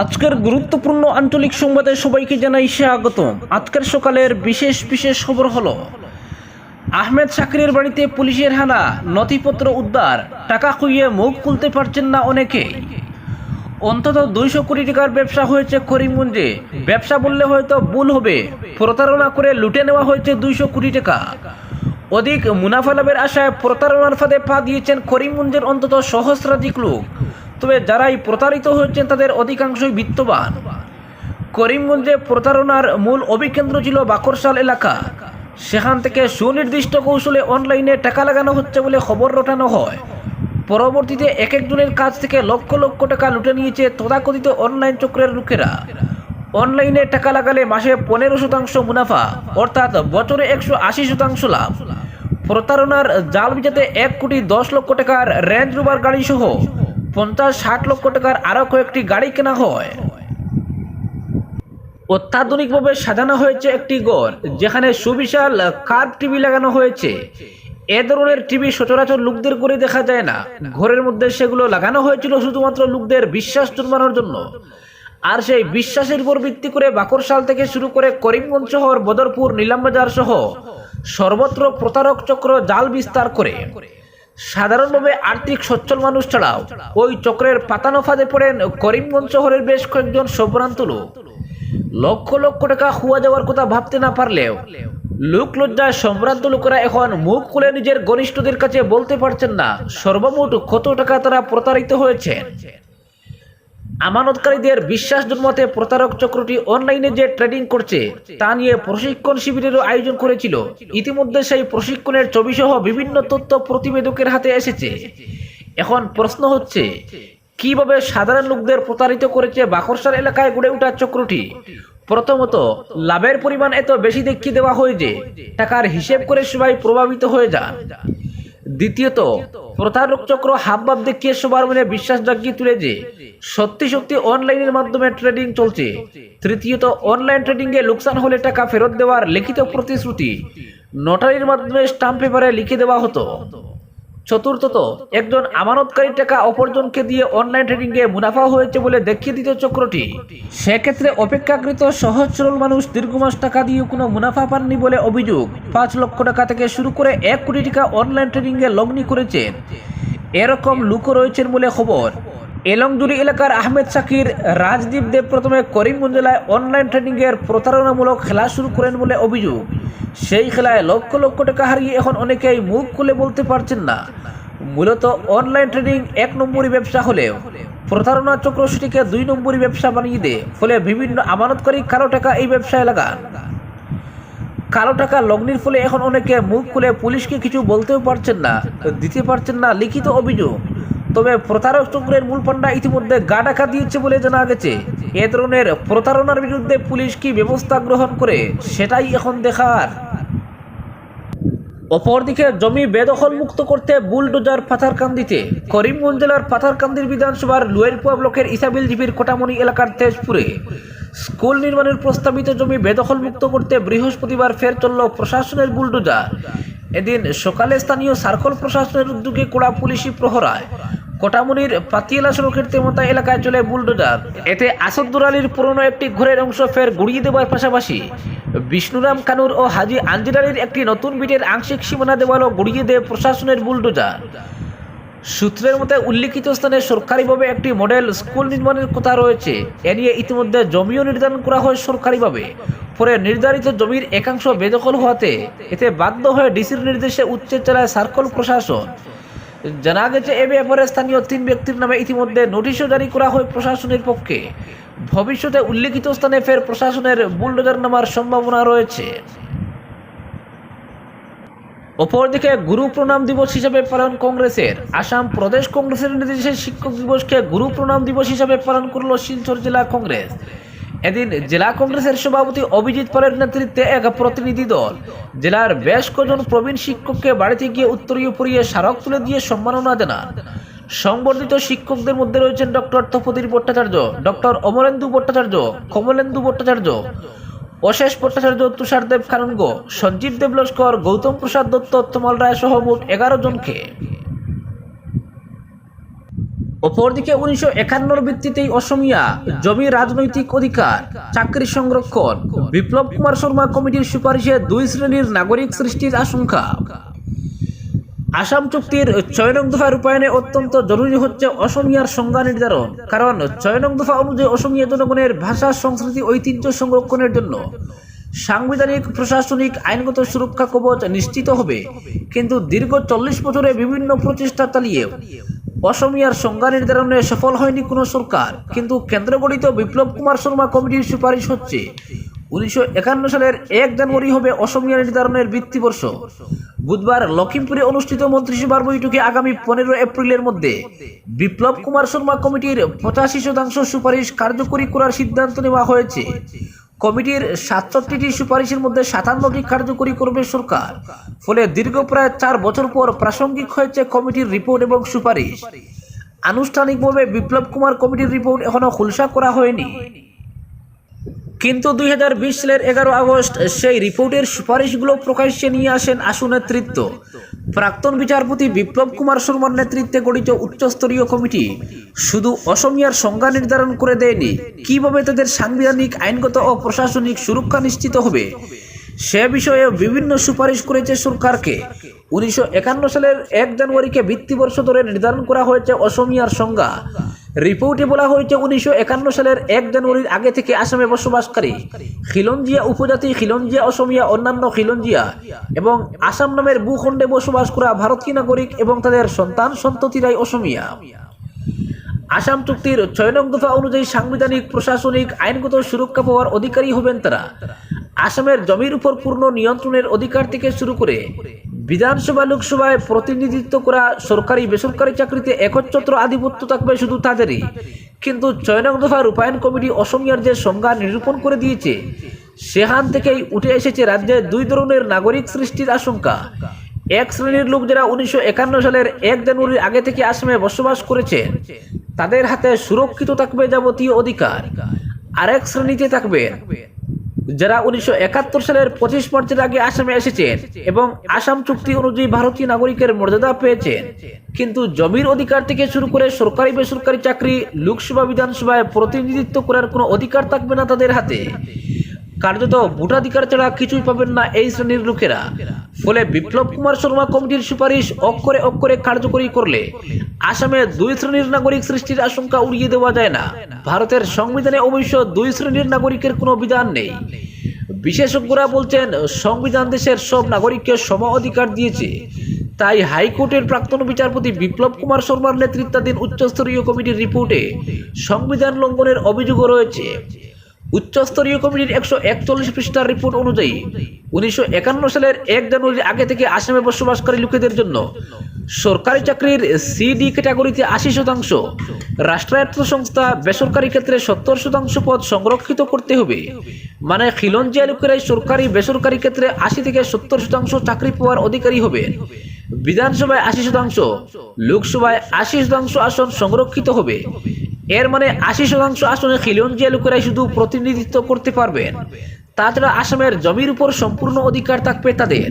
আজকের গুরুত্বপূর্ণ আঞ্চলিক সংবাদে সবাইকে জানাই স্বাগত আজকের সকালের বিশেষ বিশেষ খবর হলো, আহমেদ শাকিরের বাড়িতে পুলিশের হানা, নথিপত্র উদ্ধার, টাকা খুইয়ে মুখ খুলতে পারছেন না অনেকেই। অন্তত দুইশো কোটি টাকার ব্যবসা হয়েছে করিমগঞ্জে। ব্যবসা বললে হয়তো ভুল হবে, প্রতারণা করে লুটে নেওয়া হয়েছে দুইশো কোটি টাকা। অধিক মুনাফা লাভের আশায় প্রতারণার ফাঁদে পা দিয়েছেন করিমগঞ্জের অন্তত সহস্রাধিক লোক। তবে যারাই প্রতারিত হয়েছেন তাদের অধিকাংশই বিত্তবান। করিমগঞ্জে প্রতারণার মূল অভিকেন্দ্র ছিল বাকরশাল এলাকা। সেখান থেকে সুনির্দিষ্ট কৌশলে অনলাইনে টাকা লাগানো হচ্ছে বলে খবর রটানো হয়। পরবর্তীতে এক একজনের কাছ থেকে লক্ষ লক্ষ টাকা লুটে নিয়েছে তথাকথিত অনলাইন চক্রের লোকেরা। অনলাইনে টাকা লাগালে মাসে পনেরো শতাংশ মুনাফা, অর্থাৎ বছরে একশো আশি শতাংশ লাভ। প্রতারণার জাল বিজাতে এক কোটি দশ লক্ষ টাকার রেঞ্জ রোভার গাড়ি সহ পঞ্চাশ, ষাট লক্ষ টাকার আরও কয়েকটি গাড়ি কেনা হয়। অত্যাধুনিকভাবে সাজানো হয়েছে একটি ঘর, যেখানে সুবিশাল কার টিভি লাগানো হয়েছে। এ ধরনের টিভি সচরাচর লোকদের করে দেখা যায় না। ঘরের মধ্যে সেগুলো লাগানো হয়েছিল শুধুমাত্র লোকদের বিশ্বাস জন্মানোর জন্য। আর সেই বিশ্বাসের উপর ভিত্তি করে বাকরশাল থেকে শুরু করে করিমগঞ্জ শহর, বদরপুর, নিলামবাজার সহ সর্বত্র প্রতারক চক্র জাল বিস্তার করে। সাধারণভাবে আর্থিক সচ্ছল মানুষ ছাড়াও ওই চক্রের পাতানো ফাঁদে পড়েন করিমগঞ্জ শহরের বেশ কয়েকজন সম্ভ্রান্ত লোক। লক্ষ লক্ষ টাকা হুয়া যাওয়ার কথা ভাবতে না পারলেও লোক লজ্জায় সম্ভ্রান্ত লোকেরা এখন মুখ খুলে নিজের ঘনিষ্ঠদের কাছে বলতে পারছেন না, সর্বমোট কত টাকা তারা প্রতারিত হয়েছে। আমানতকারীদের বিশ্বাস জন্মাতে প্রতারক চক্রটি অনলাইনে যে ট্রেডিং করছে, তা নিয়ে প্রশিক্ষণ শিবিরেরও আয়োজন করেছিল। ইতিমধ্যে সেই প্রশিক্ষণের ছবি সহ বিভিন্ন তথ্য প্রতিবেদকের হাতে এসেছে। এখন প্রশ্ন হচ্ছে, কীভাবে সাধারণ লোকদের প্রতারিত করেছে বাকরসার এলাকায় গড়ে ওঠা চক্রটি? প্রথমত, লাভের পরিমাণ এত বেশি দেখিয়ে দেওয়া হয় যে, টাকার হিসেব করে সবাই প্রভাবিত হয়ে যান। দ্বিতীয়ত প্রতারক চক্র হাবভাব দেখিয়ে সবার মনে বিশ্বাস জাগিয়ে তুলে যে, সত্যি সত্যি অনলাইনের মাধ্যমে ট্রেডিং চলছে। তৃতীয়ত অনলাইন ট্রেডিং এ লোকসান হলে টাকা ফেরত দেওয়ার লিখিত প্রতিশ্রুতি নোটারির মাধ্যমে স্টাম্প পেপারে লিখে দেওয়া হতো। চতুর্থত, একজন আমানতকারী টাকা অপরজনকে দিয়ে অনলাইন ট্রেডিং এ মুনাফা হয়েছে বলে দেখিয়ে দিত চক্রটি। সেক্ষেত্রে অপেক্ষাকৃত সহজ সরল মানুষ দীর্ঘ মাস টাকা দিয়ে কোনো মুনাফা পাননি বলে অভিযোগ। পাঁচ লক্ষ টাকা থেকে শুরু করে এক কোটি টাকা অনলাইন ট্রেডিং এ লগ্নি করেছেন। এরকম লুকো রয়েছেন বলে খবর। এলংজুরি এলাকার আহমেদ শাকির রাজদীপ দেব প্রথমে করিমগঞ্জ জেলায় অনলাইন ট্রেডিং এর প্রতারণামূলক খেলা শুরু করেন বলে অভিযোগ। সেই খেলায় লক্ষ লক্ষ টাকা হারিয়ে এখন অনেকেই মুখ খুলে বলতে পারছেন না। মূলত অনলাইন ট্রেডিং এক নম্বরই ব্যবসা হলেও প্রতারণা চক্র সেটিকে দুই নম্বরই ব্যবসা বানিয়ে দেয়, ফলে বিভিন্ন আমানতকারী কারও টাকা এই ব্যবসায় লাগান। কালো টাকা লগ্নির ফলে এখন অনেকে মুখ খুলে পুলিশকে কিছু বলতেও পারছেন না, দিতে পারছেন না লিখিত অভিযোগ। তবে প্রতারক চক্রের মূল পান্ডা ইতিমধ্যে গা ডাকা দিয়েছে বলে জানা গেছে। এ ধরনের প্রতারণার বিরুদ্ধে পুলিশ কি ব্যবস্থা গ্রহণ করে, সেটাই এখন দেখার। অপরদিকে জমি বেদখল মুক্ত করতে বুলডোজার পাথারকান্দিতে, করিমগঞ্জ জেলার পাথারকান্দির বিধানসভার লুয়েরপুয়া ব্লকের ইসাবিল জিপির কোটামণি এলাকার তেজপুরে। স্কুল নির্মাণের প্রস্তাবিত জমি বেদখল মুক্ত করতে বৃহস্পতিবার ফের চলল প্রশাসনের বুলডোজার। এদিন সকালে স্থানীয় সার্কল প্রশাসনের উদ্যোগে কোড়া পুলিশি প্রহরায়। কোটামুনির পাতিয়ালা সড়কের তেমতা এলাকায় চলে বুলডোজার। এতে আসাদুর আলীর পুরনো একটি ঘরের অংশ ফের গুড়িয়ে দেওয়ার পাশাপাশি বিষ্ণুরাম কানুর ও হাজি আঞ্জির আলীর একটি নতুন বিটের আংশিক সীমানা দেওয়ালও গুড়িয়ে দেয় প্রশাসনের বুলডোজার। সূত্রের মতে, উল্লিখিত স্থানে সরকারিভাবে একটি মডেল স্কুল নির্মাণের কথা রয়েছে। এ নিয়ে ইতিমধ্যে জমিও নির্ধারণ করা হয় সরকারিভাবে। পরে নির্ধারিত জমির একাংশ বেদখল হওয়াতে এতে বাধ্য হয়ে ডিসির নির্দেশে উচ্ছেদ চালায় সার্কল প্রশাসন। জানা গেছে, এ ব্যাপারে স্থানীয় তিন ব্যক্তির নামে ইতিমধ্যে নোটিশও জারি করা হয় প্রশাসনের পক্ষে। ভবিষ্যতে উল্লিখিত স্থানে ফের প্রশাসনের বুলডোজার নামার সম্ভাবনা রয়েছে। অপরদিকে গুরু প্রণাম দিবস হিসাবে পালন কংগ্রেসের, আসাম প্রদেশ কংগ্রেসের নির্দেশে শিক্ষক দিবসকে গুরু প্রণাম দিবস হিসাবে পালন করল শিলচর জেলা কংগ্রেস। এদিন জেলা কংগ্রেসের সভাপতি অভিজিৎ পালের নেতৃত্বে এক প্রতিনিধি দল জেলার বেশ কজন প্রবীণ শিক্ষককে বাড়িতে গিয়ে উত্তরীয় পরিয়ে স্মারক তুলে দিয়ে সম্মাননা জানান। সংবর্ধিত শিক্ষকদের মধ্যে রয়েছেন ডক্টর তপদীর ভট্টাচার্য, ডক্টর অমরেন্দু ভট্টাচার্য, কমলেন্দু ভট্টাচার্য অশেষ ভট্টাচার্য তুষার দেব খানঙ্গ সঞ্জীব দেব লস্কর গৌতম প্রসাদ দত্ত, তমাল রায় সহ মোট এগারো জনকে। অপরদিকে উনিশশো একান্নর ভিত্তিতেই অসমিয়া জমি রাজনৈতিক অধিকার, চাকরি সংরক্ষণ, বিপ্লব কুমার শর্মা কমিটির সুপারিশে দুই শ্রেণির নাগরিক সৃষ্টির আশঙ্কা। আসাম চুক্তির ছয় নং দফা রূপায়ণে অত্যন্ত জরুরি হচ্ছে অসমিয়ার সংজ্ঞা নির্ধারণ, কারণ ছয় নং দফা অনুযায়ী অসমিয়া জনগণের ভাষা, সংস্কৃতি, ঐতিহ্য সংরক্ষণের জন্য সাংবিধানিক, প্রশাসনিক, আইনগত সুরক্ষা কবচ নিশ্চিত হবে। কিন্তু দীর্ঘ চল্লিশ বছরে বিভিন্ন প্রচেষ্টা চালিয়ে অসমিয়ার সংজ্ঞা নির্ধারণে সফল হয়নি কোনো সরকার। কিন্তু কেন্দ্র গঠিত বিপ্লব কুমার শর্মা কমিটির সুপারিশ হচ্ছে, উনিশশো একান্ন সালের এক জানুয়ারি হবে অসমিয়া নির্ধারণের ভিত্তিবর্ষ বুধবার লখিমপুরে অনুষ্ঠিত মন্ত্রিসভার বৈঠকে আগামী পনেরো এপ্রিলের মধ্যে বিপ্লব কুমার শর্মা কমিটির পঁচাশি শতাংশ সুপারিশ কার্যকরী করার সিদ্ধান্ত নেওয়া হয়েছে। কমিটির সাতষট্টিটি সুপারিশের মধ্যে সাতান্নটি কার্যকরী করবে সরকার। ফলে দীর্ঘ প্রায় চার বছর পর প্রাসঙ্গিক হয়েছে কমিটির রিপোর্ট এবং সুপারিশ। আনুষ্ঠানিকভাবে বিপ্লব কুমার কমিটির রিপোর্ট এখনও খুলসা করা হয়নি। কিন্তু দুই হাজার বিশ সালের এগারো আগস্ট সেই রিপোর্টের সুপারিশগুলো প্রকাশ্যে নিয়ে আসেন আশু নেতৃত্ব। প্রাক্তন বিচারপতি বিপ্লব কুমার শর্মার নেতৃত্বে গঠিত উচ্চস্তরীয় কমিটি শুধু অসমিয়ার সংজ্ঞা নির্ধারণ করে দেয়নি, কীভাবে তাদের সাংবিধানিক, আইনগত ও প্রশাসনিক সুরক্ষা নিশ্চিত হবে সে বিষয়ে বিভিন্ন সুপারিশ করেছে সরকারকে। উনিশশো একান্ন সালের এক জানুয়ারিকে ভিত্তিবর্ষ ধরে নির্ধারণ করা হয়েছে অসমিয়ার সংজ্ঞা। রিপোর্টে বলা হয়েছে উনিশশো একান্ন সালের এক জানুয়ারির আগে থেকে আসামে বসবাসকারী খিলঞ্জিয়া উপজাতি খিলঞ্জিয়া, অসমিয়া, অন্যান্য খিলঞ্জিয়া এবং আসাম নামের ভূখণ্ডে বসবাস করা ভারতীয় নাগরিক এবং তাদের সন্তান সন্ততিরাই অসমিয়া। আসাম চুক্তির ছয় নং দফা অনুযায়ী সাংবিধানিক, প্রশাসনিক, আইনগত সুরক্ষা পাওয়ার অধিকারী হবেন তারা। আসামের জমির উপর পূর্ণ নিয়ন্ত্রণের অধিকার থেকে শুরু করে বিধানসভা, লোকসভায় প্রতিনিধিত্ব করা সরকারি, বেসরকারি চাকরিতে একচ্ছত্র আধিপত্য থাকবে শুধু তাদেরই। কিন্তু ছয় দফা রূপায়ণ কমিটি অসমিয়ার যে সংজ্ঞা নিরূপণ করে দিয়েছে, সেখান থেকেই উঠে এসেছে রাজ্যে দুই ধরনের নাগরিক সৃষ্টির আশঙ্কা। এক শ্রেণির লোক যারা উনিশশো একান্ন সালের এক জানুয়ারির আগে থেকে আসামে বসবাস করেছেন তাদের হাতে সুরক্ষিত থাকবে যাবতীয় অধিকার। আরেক শ্রেণীতে থাকবে যারা উনিশশো একাত্তর সালের পঁচিশ মার্চের আগে আসামে এসেছেন এবং আসাম চুক্তি অনুযায়ী ভারতীয় নাগরিকের মর্যাদা পেয়েছেন, কিন্তু জমির অধিকার থেকে শুরু করে সরকারি বেসরকারি চাকরি, লোকসভা, বিধানসভায় প্রতিনিধিত্ব করার কোনো অধিকার থাকবে না তাদের হাতে। কার্যত ভোটাধিকার ছাড়া কিছুই পাবেন না এই শ্রেণির লোকেরা। ফলে বিপ্লব কুমার শর্মা কমিটির সুপারিশ অক্ষরে অক্ষরে কার্যকরী করলে আসামে দুই শ্রেণির নাগরিক সৃষ্টির আশঙ্কা উড়িয়ে দেওয়া যায় না। ভারতের সংবিধানে অবশ্য দুই শ্রেণির নাগরিকের কোনো বিধান নেই। বিশেষজ্ঞরা বলছেন, সংবিধান দেশের সব নাগরিককে সম অধিকার দিয়েছে। তাই হাইকোর্টের প্রাক্তন বিচারপতি বিপ্লব কুমার শর্মার নেতৃত্বাধীন উচ্চস্তরীয় কমিটির রিপোর্টে সংবিধান লঙ্ঘনের অভিযোগও রয়েছে। উচ্চস্তরীয় কমিটির একশো একচল্লিশ পৃষ্ঠার রিপোর্ট অনুযায়ী, উনিশশো একান্ন সালের এক জানুয়ারির আগে থেকে আসামে বসবাসকারী লোকেদের জন্য সরকারি চাকরির সিডি ক্যাটাগরিতে আশি শতাংশ। রাষ্ট্রায়ত্ত সংস্থা বেসরকারি ক্ষেত্রে সত্তর শতাংশ পদ সংরক্ষিত করতে হবে। মানে খিলঞ্জিয়া লোকেরাই সরকারি বেসরকারি ক্ষেত্রে আশি থেকে সত্তর শতাংশ চাকরি পাওয়ার অধিকারী হবে। বিধানসভায় আশি শতাংশ, লোকসভায় আশি শতাংশ আসন সংরক্ষিত হবে। এর মানে আশি শতাংশ আসনে খিলঞ্জিয়া লোকেরাই শুধু প্রতিনিধিত্ব করতে পারবেন। তাছাড়া আসামের জমির উপর সম্পূর্ণ অধিকার থাকবে তাদের।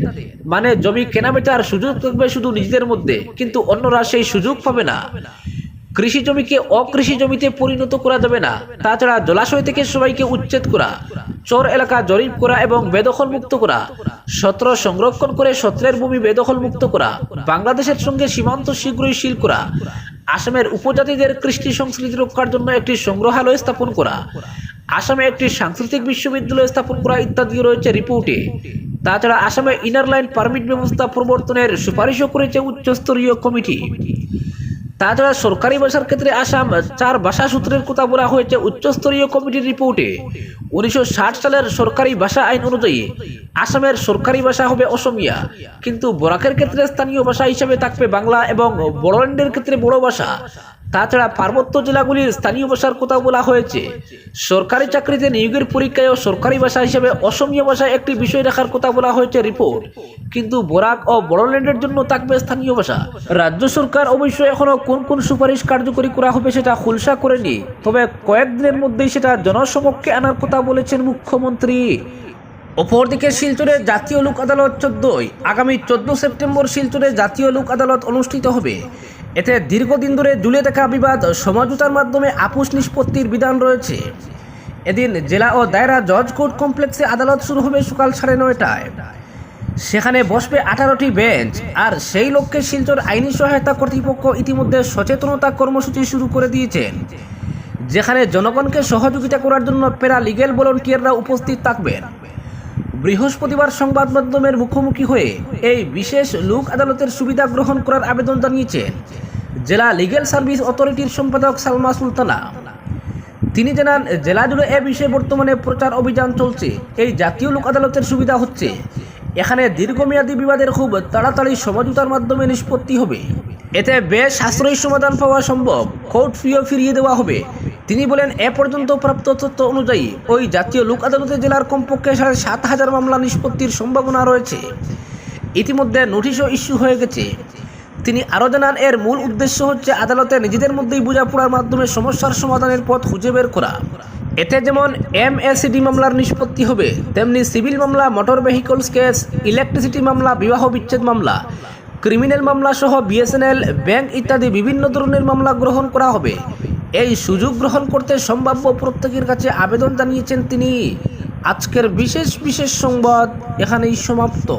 মানে জমি কেনাবেচার সুযোগ থাকবে শুধু নিজেদের মধ্যে, কিন্তু অন্যরা সেই সুযোগ পাবে না। কৃষি জমিকে অকৃষি জমিতে পরিণত করা যাবে না। তাছাড়া জলাশয় থেকে সবাইকে উচ্ছেদ করা, চর এলাকা জরিপ করা এবং বেদখল মুক্ত করা, সত্র সংরক্ষণ করে সত্রের ভূমি বেদখল মুক্ত করা, বাংলাদেশের সঙ্গে সীমান্ত শীঘ্রই শিল করা, আসামের উপজাতিদের কৃষ্টি সংস্কৃতি রক্ষার জন্য একটি সংগ্রহালয় স্থাপন করা আসামে একটি সাংস্কৃতিক বিশ্ববিদ্যালয় স্থাপন করা ইত্যাদি রয়েছে রিপোর্টে। তাছাড়া আসামে ইনার লাইন পারমিট ব্যবস্থা প্রবর্তনের সুপারিশও করেছে উচ্চস্তরীয় কমিটি। তাছাড়া সরকারি ভাষার ক্ষেত্রে আসাম চার ভাষা সূত্রের কথা বলা হয়েছে উচ্চস্তরীয় কমিটির রিপোর্টে। উনিশশো ষাট সালের সরকারি ভাষা আইন অনুযায়ী আসামের সরকারি ভাষা হবে অসমিয়া। কিন্তু বরাকের ক্ষেত্রে স্থানীয় ভাষা হিসেবে থাকবে বাংলা এবং বড়োল্যান্ডের ক্ষেত্রে বড় ভাষা। তাছাড়া পার্বত্য জেলাগুলির স্থানীয় ভাষার কথা বলা হয়েছে। সরকারি চাকরিতে নিয়োগের পরীক্ষায় ও সরকারি ভাষা হিসেবে অসমীয়া ভাষায় একটি বিষয় রাখার কথা বলা হয়েছে রিপোর্ট। কিন্তু বরাক ও বড়োল্যান্ডের জন্য থাকবে স্থানীয় ভাষা। রাজ্য সরকার অবশ্য এখনও কোন কোন সুপারিশ কার্যকরী করা হবে সেটা খুলসা করেনি। তবে কয়েকদিনের মধ্যেই সেটা জনসমক্ষে আনার কথা বলেছেন মুখ্যমন্ত্রী। অপরদিকে শিলচরে জাতীয় লোক আদালত চোদ্দই। আগামী চোদ্দ সেপ্টেম্বর শিলচরে জাতীয় লোক আদালত অনুষ্ঠিত হবে। এতে দীর্ঘদিন ধরে ঝুলে থাকা বিবাদ সমঝোতার মাধ্যমে আপুস নিষ্পত্তির বিধান রয়েছে। এদিন জেলা ও দায়রা জজ কোর্ট কমপ্লেক্সে আদালত শুরু হবে সকাল সাড়ে নয়টায়। সেখানে বসবে আঠারোটি বেঞ্চ, আর সেই লক্ষ্যে শিলচর আইনি সহায়তা কর্তৃপক্ষ ইতিমধ্যে সচেতনতা কর্মসূচি শুরু করে দিয়েছেন। যেখানে জনগণকে সহযোগিতা করার জন্য প্যারা লিগেল ভলেন্টিয়াররা উপস্থিত থাকবেন। বৃহস্পতিবার সংবাদ মাধ্যমের মুখোমুখি হয়ে এই বিশেষ লোক আদালতের সুবিধা গ্রহণ করার আবেদন জানিয়েছেন। জেলা লিগেল সার্ভিস অথরিটির সম্পাদক সালমা সুলতানা। তিনি জানান জেলা জুড়ে এ বিষয়ে বর্তমানে প্রচার অভিযান চলছে। এই জাতীয় লোক আদালতের সুবিধা হচ্ছে। এখানে দীর্ঘমেয়াদী বিবাদের খুব তাড়াতাড়ি সমঝোতার মাধ্যমে নিষ্পত্তি হবে। এতে বেশ সাশ্রয়ী সমাধান পাওয়া সম্ভব। কোর্ট ফিও ফিরিয়ে দেওয়া হবে। তিনি বলেন, এ পর্যন্ত প্রাপ্ত তথ্য অনুযায়ী ওই জাতীয় লোক আদালতে জেলার কমপক্ষে সাড়ে সাত হাজার মামলা নিষ্পত্তির সম্ভাবনা রয়েছে। ইতিমধ্যে নোটিশও ইস্যু হয়ে গেছে। তিনি আরও জানান, এর মূল উদ্দেশ্য হচ্ছে আদালতে নিজেদের মধ্যেই বোঝাপড়ার মাধ্যমে সমস্যার সমাধানের পথ খুঁজে বের করা। এতে যেমন এম এসিডি মামলার নিষ্পত্তি হবে, তেমনি সিভিল মামলা, মোটর ভেহিকলস কেস, ইলেকট্রিসিটি মামলা, বিবাহ বিচ্ছেদ মামলা, ক্রিমিনাল মামলা সহ বিএসএনএল, ব্যাংক ইত্যাদি বিভিন্ন ধরনের মামলা গ্রহণ করা হবে। এই সুযোগ গ্রহণ করতে সম্ভাব্য প্রত্যেকের কাছে আবেদন জানিয়েছেন তিনি। আজকের বিশেষ বিশেষ সংবাদ এখানেই সমাপ্ত।